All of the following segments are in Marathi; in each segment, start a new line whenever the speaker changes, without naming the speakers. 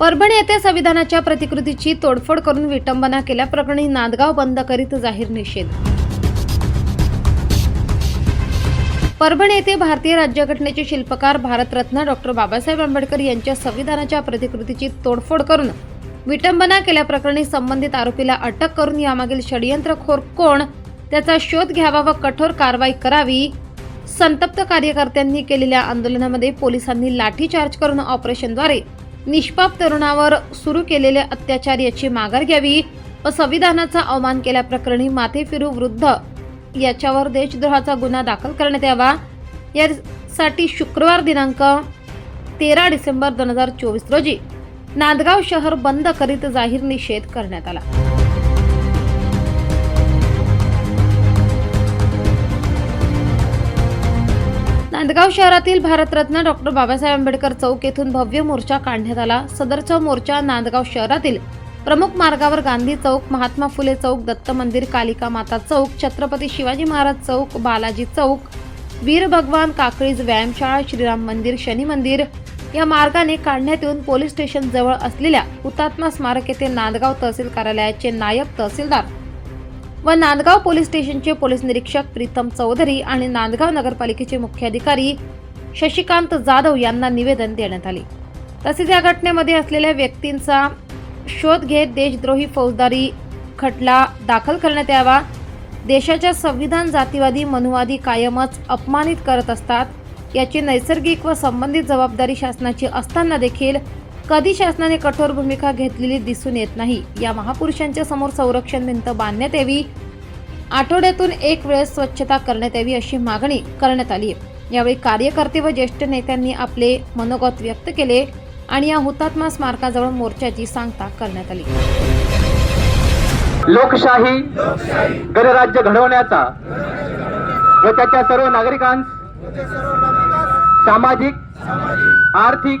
परभणी येथे संविधानाच्या प्रतिकृतीची तोडफोड करून विटंबना केल्याप्रकरणी नांदगाव बंद करीत जाहीर निषेध. परभणी येथे भारतीय राज्यघटनेचे शिल्पकार भारतरत्न डॉक्टर बाबासाहेब आंबेडकर यांच्या संविधानाच्या प्रतिकृतीची तोडफोड करून विटंबना केल्याप्रकरणी संबंधित आरोपीला अटक करून यामागील षडयंत्रखोर कोण त्याचा शोध घ्यावा व कठोर कारवाई करावी संतप्त कार्यकर्त्यांनी केलेल्या आंदोलनामध्ये पोलिसांनी लाठीचार्ज करून ऑपरेशनद्वारे निष्पाप तरुणावर सुरू केलेले अत्याचार याची माघार घ्यावी व संविधानाचा अवमान केल्याप्रकरणी माथेफिरू वृद्ध याच्यावर देशद्रोहाचा गुन्हा दाखल करण्यात यावा. यासाठी शुक्रवार दिनांक तेरा डिसेंबर दोन हजार चोवीस रोजी नांदगाव शहर बंद करीत जाहीर निषेध करण्यात आला. नांदगाव शहरातील भारतरत्न डॉक्टर बाबासाहेब आंबेडकर चौक येथून भव्य मोर्चा काढण्यात आला. सदरचा मोर्चा नांदगाव शहरातील प्रमुख मार्गावर गांधी चौक महात्मा फुले चौक दत्त मंदिर कालिका माता चौक छत्रपती शिवाजी महाराज चौक बालाजी चौक वीर भगवान काकळीज व्यायामशाळा श्रीराम मंदिर शनी मंदिर या मार्गाने काढण्यात येऊन पोलीस स्टेशन जवळ असलेल्या हुतात्मा स्मारक येथे नांदगाव तहसील कार्यालयाचे नायब तहसीलदार व नांदगाव पोलीस स्टेशनचे पोलीस निरीक्षक प्रीतम चौधरी आणि नांदगाव नगरपालिकेचे मुख्याधिकारी शशिकांत जाधव यांना निवेदन देण्यात आले. तसेच या घटनेमध्ये असलेल्या व्यक्तींचा शोध घेत देशद्रोही फौजदारी खटला दाखल करण्यात यावा. देशाच्या संविधान जातीवादी मनुवादी कायमच अपमानित करत असतात. याची नैसर्गिक व संबंधित जबाबदारी शासनाची असताना देखील कधी शासनाने कठोर भूमिका घेतलेली दिसून येत नाही. या महापुरुषांच्या समोर संरक्षण भिंत बांधण्यात यावी. आठवड्यातून एक वेळेस स्वच्छता करण्यात यावी अशी मागणी करण्यात आली. यावेळी कार्यकर्ते व ज्येष्ठ नेत्यांनी आपले मनोगत व्यक्त केले आणि या हुतात्मा स्मारकाजवळ मोर्चाची सांगता करण्यात आली.
लोकशाही गणराज्य घडवण्याचा व त्याच्या सर्व नागरिकांस सामाजिक आर्थिक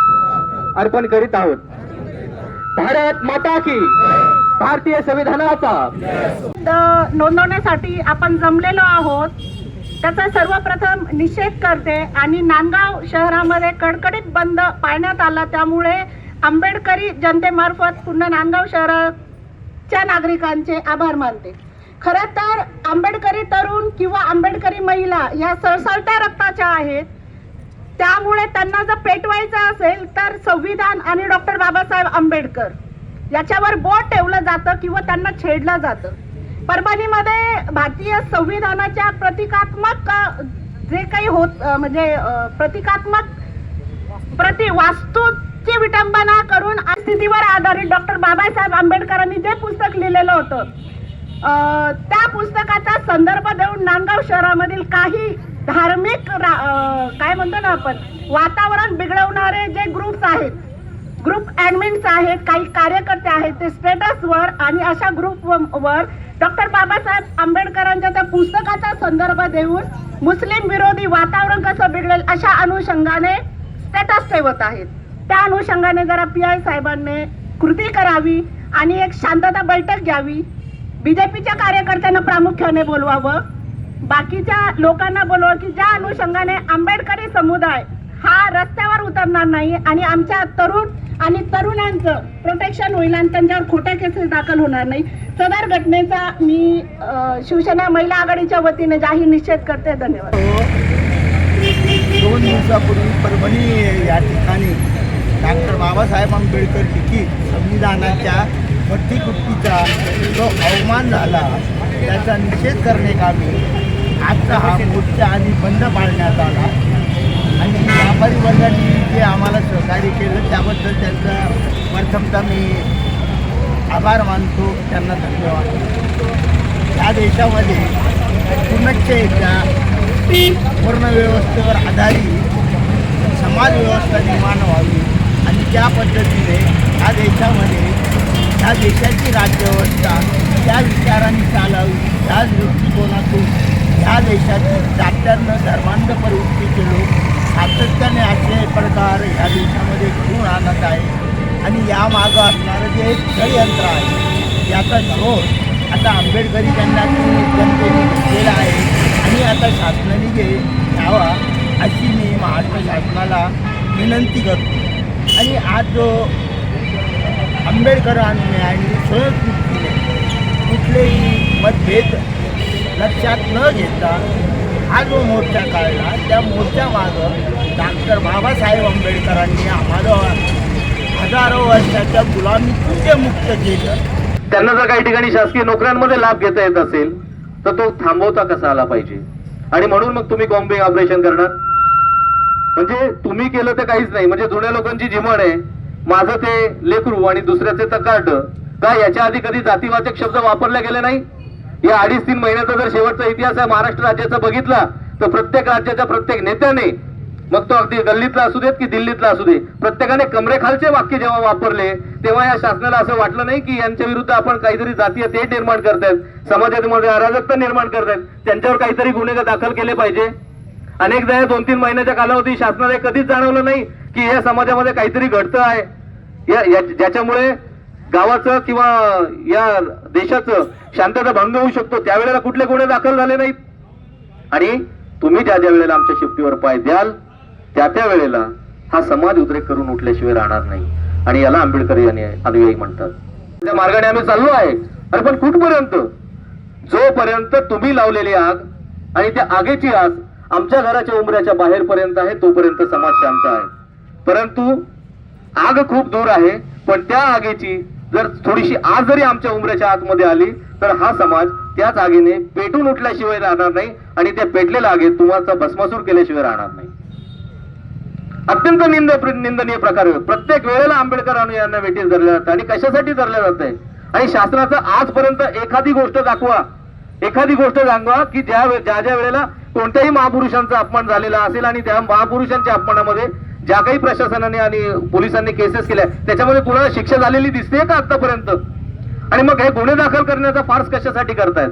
अर्पण करीत आहोत. भारत माता की भारतीय संविधानाचा.
नोंदवण्यासाठी आपण जमलेलो आहोत. त्याचा सर्वप्रथम निषेध करते आणि नांदगाव शहरामध्ये कडकडीत बंद पाळण्यात आला त्यामुळे आंबेडकरी जनतेमार्फत पुन्हा नांदगाव शहराच्या नागरिकांचे आभार मानते. खरं तर आंबेडकरी तरुण किंवा आंबेडकरी महिला या सळसळत्या रक्ताच्या आहेत. त्यामुळे त्यांना जर पेटवायचं असेल तर संविधान आणि डॉक्टर बाबासाहेब आंबेडकर याच्यावर बोट ठेवलं जातं किंवा त्यांना छेडलं जातं. परभणीमध्ये भारतीय संविधानाच्या प्रतिकात्मक जे काही होत म्हणजे प्रतिकात्मक प्रति वास्तूची विटंबना करून स्थितीवर आधारित डॉक्टर बाबासाहेब आंबेडकरांनी जे पुस्तक लिहिलेलं होतं त्या पुस्तकाचा संदर्भ देऊन नांदगाव शहरामधील काही धार्मिक रा- काय म्हणतो ना आपण वातावरण बिघडवणारे जे ग्रुप्स आहेत ग्रुप ऍडमिन्स आहेत काही कार्यकर्ते आहेत ते स्टेटसवर आणि अशा ग्रुपवर डॉक्टर बाबासाहेब आंबेडकरांच्या त्या पुस्तकाचा संदर्भ देऊन मुस्लिम विरोधी वातावरण कसं बिघडेल अशा अनुषंगाने स्टेटस ठेवत आहेत. त्या अनुषंगाने जरा पी आय साहेबांनी कृती करावी आणि एक शांतता बैठक घ्यावी. बीजेपीच्या कार्यकर्त्यांना प्रामुख्याने बोलवावं. बाकीच्या लोकांना बोलवा की ज्या अनुषंगाने आंबेडकरी समुदाय हा रस्त्यावर उतरणार नाही आणि आमच्या तरुण आणि तरुणांचं प्रोटेक्शन होईल आणि त्यांच्यावर खोट्या केसेस दाखल होणार नाही. सदर घटनेचा मी शिवसेना महिला आघाडीच्या वतीने जाहीर निषेध करते. धन्यवाद.
दोन दिवसापूर्वी परभणी या ठिकाणी डॉक्टर बाबासाहेब आंबेडकर लिखित संविधानाच्या प्रतिकृतीचा जो अवमान झाला त्याचा निषेध करणे कामी आजचा हा मोर्चा आणि बंद पाळण्यात आला. आणि व्यापारी वर्गाने जे आम्हाला सहकार्य केलं त्याबद्दल त्यांचा प्रथमतः मी आभार मानतो त्यांना धन्यवाद. या देशामध्ये पुनश्चेच्या पूर्ण व्यवस्थेवर आधारित समाज व्यवस्था निर्माण व्हावी. आणि त्या पद्धतीने या देशामध्ये ह्या देशाची राज्यव्यवस्था त्या विचारांनी चालावी त्याच दृष्टिकोनातून ह्या देशातील जात्यांना धर्मांध प्रवृत्तीचे लोक सातत्याने असे प्रकार ह्या देशामध्ये घडून आणत आहे. आणि यामागं असणारं जे एक षडयंत्र आहे याचा शोध आता आंबेडकरी त्यांना जनतेने घेतलेला आहे. आणि आता शासनाने घे घ्यावा अशी मी महाराष्ट्र शासनाला विनंती करतो. आणि आज जो आंबेडकरांनी आणि स्वयंस्फूर्तीने कुठलेही मतभेद लक्षात न घेता हा जो मोर्चा काढला त्या मोर्चामागं डॉक्टर बाबासाहेब आंबेडकरांनी आम्हाला हजारो वर्षाच्या गुलामीतून जे मुक्त केलं?
त्यांना जर काही ठिकाणी शासकीय नोकऱ्यांमध्ये लाभ घेता येत असेल तर तो थांबवता कसा आला पाहिजे? आणि म्हणून मग तुम्ही कॉम्बिंग ऑपरेशन करणार? म्हणजे तुम्ही केलं तर काहीच नाही. म्हणजे जुन्या लोकांची जिमण आहे. माझं ते लेकरू आणि दुसऱ्याचे तर कार्ड का याच्या आधी कधी जातीवाचक शब्द वापरले गेले नाही? या अडीच तीन महिन्याचा जर शेवटचा इतिहास आहे महाराष्ट्र राज्याचा बघितला तर प्रत्येक राज्याच्या प्रत्येक नेत्याने मग तो अगदी गल्लीतला असू देत की दिल्लीतला असू दे प्रत्येकाने कमरेखालचे वाक्य जेव्हा वापरले तेव्हा या शासनाला असं वाटलं नाही की यांच्या विरुद्ध आपण काहीतरी जातीय ते निर्माण करतायत समाजामध्ये अराजकता निर्माण करतायत त्यांच्यावर काहीतरी गुन्हे दाखल केले पाहिजे. अनेकदा या दोन तीन महिन्याच्या कालावधी शासनाला कधीच जाणवलं नाही की या समाजामध्ये काहीतरी घडतं आहे. या- ज्याच्यामुळे गावाचं किंवा या देशाचं शांतता भंग होऊ शकतो. त्यावेळेला कुठले गुन्हे दाखल झाले नाहीत. आणि तुम्ही ज्या ज्या वेळेला आमच्या शिफ्टीवर पाय द्याल त्या त्या वेळेला हा समाज उद्रेक करून उठल्याशिवाय राहणार नाही. आणि याला आंबेडकर यांनी अनुयायी म्हणतात. त्या मार्गाने आम्ही चाललो आहे. अरे पण कुठपर्यंत? जोपर्यंत तुम्ही लावलेली आग आणि त्या आगेची आग आमच्या घराच्या उंबऱ्याच्या बाहेरपर्यंत आहे तोपर्यंत समाज शांत आहे. परंतु आग खूप दूर आहे पण त्या आगेची जर थोडीशी आज जरी आमच्या उमऱ्याच्या आतमध्ये आली तर हा समाज त्याच आगीने पेटून उठल्याशिवाय राहणार नाही आणि त्या पेटलेल्या आगीत तुम्हाला भस्मासूर केल्याशिवाय राहणार नाही. अत्यंत निंद निंदनीय प्रकार प्रत्येक वेळेला आंबेडकर यांना वेटीस धरले जातं आणि कशासाठी धरले जात आहे आणि शासनाचं आजपर्यंत एखादी गोष्ट दाखवा. एखादी गोष्ट सांगवा की ज्या ज्या ज्या वेळेला कोणत्याही महापुरुषांचा अपमान झालेला असेल आणि त्या महापुरुषांच्या अपमानामध्ये ज्या काही प्रशासनाने आणि पोलिसांनी केसेस केल्या त्याच्यामध्ये कुणाला शिक्षा झालेली दिसते का आतापर्यंत आणि मग हे गुन्हे दाखल करण्याचा फार्स कशासाठी करतायत?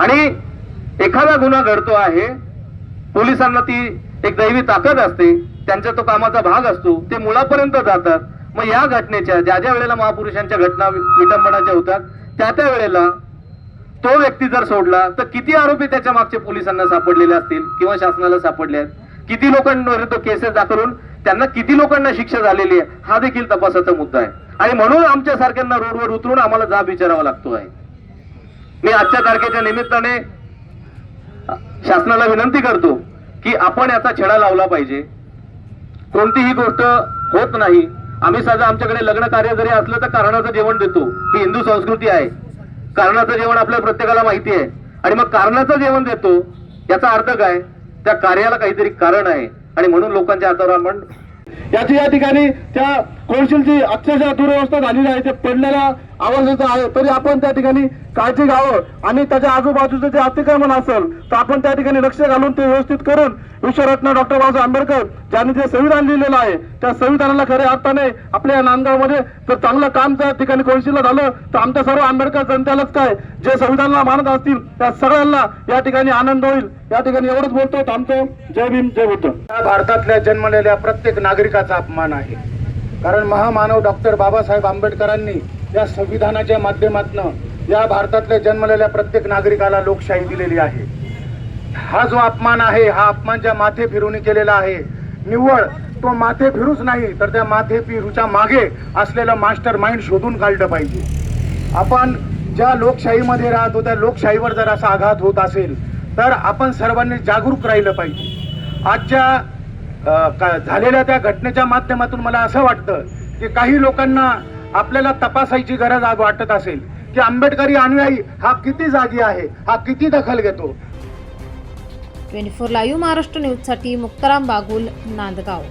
आणि एखादा गुन्हा घडतो आहे पोलिसांना ती एक दैवी ताकद असते त्यांच्या तो कामाचा भाग असतो ते मुळापर्यंत जातात. मग या घटनेच्या ज्या ज्या वेळेला महापुरुषांच्या घटना विटंबनाच्या होतात त्या त्या वेळेला तो व्यक्ती जर सोडला तर किती आरोपी त्याच्या मागचे पोलिसांना सापडलेले असतील किंवा शासनाला सापडले आहेत? किती लोकांवर तो केसेस दाखलून त्यांना किती लोकांना शिक्षा झालेली आहे हा देखील तपासाचा मुद्दा आहे. आणि म्हणून आमच्या सारख्यांना रोडवर उतरून आम्हाला जाब विचारावा लागतो आहे. मी आजच्या तारखेच्या निमित्ताने शासनाला विनंती करतो की आपण याचा छडा लावला पाहिजे. कोणतीही गोष्ट होत नाही. आम्ही साधा आमच्याकडे लग्न कार्य जरी असलं तर कारणाचं जेवण देतो. ही हिंदू संस्कृती आहे. कारणाचं जेवण आपल्या प्रत्येकाला माहिती आहे. आणि मग कारणाचं जेवण देतो याचा अर्थ काय? त्या कार्याला काहीतरी कारण आहे. आणि म्हणून लोकांच्या हातावर आपण
याची या ठिकाणी त्या कोणशीलची अक्षरशः दुरवस्था झालेली आहे. ते पडलेल्या आवाजाचं आहे. तरी आपण त्या ठिकाणी काळजी घ्यावं. आणि त्याच्या आजूबाजूचं जे अतिक्रमण असेल तर आपण त्या ठिकाणी लक्ष घालून ते व्यवस्थित करून विश्वरत्न डॉक्टर बाबासाहेब आंबेडकर ज्यांनी जे संविधान लिहिलेलं आहे त्या संविधानाला खऱ्या अर्थाने आपल्या या नांदगावमध्ये जर चांगलं काम त्या ठिकाणी कोणशीला झालं तर आमच्या सर्व आंबेडकर जनतेलाच काय? जे संविधानाला मानत असतील त्या सगळ्यांना या ठिकाणी आनंद होईल. या ठिकाणी एवढंच बोलतो थांबतो. जय भीम जय बुद्ध.
भारतातल्या जन्मलेल्या प्रत्येक नागरिकाचा अपमान आहे. कारण महामानव डॉक्टर बाबासाहेब आंबेडकरांनी या संविधानाच्या माध्यमातून या भारतातल्या जन्मलेल्या प्रत्येक नागरिकाला लोकशाही दिलेली आहे. हा जो अपमान आहे हा अपमान ज्या माथे फिरूनी केलेला आहे. निव्वळ तो माथे फिरूच नाही तर त्या माथे फिरूच्या मागे असलेलं मास्टर माइंड शोधून काढलं पाहिजे. आपण ज्या लोकशाहीमध्ये राहतो त्या लोकशाहीवर जर असा आघात होत असेल तर आपण सर्वांनी जागरूक राहिलं पाहिजे. आजच्या
का- झालेल्या त्या घटनेच्या माध्यमातून मला असं वाटतं की काही लोकांना आपल्याला तपासायची गरज आज वाटत असेल की आंबेडकरी अनुयायी हा किती जागी आहे हा किती दखल घेतो?
ट्वेंटी फोर लाईव्ह महाराष्ट्र न्यूजसाठी मुक्ताराम बागुल नांदगाव.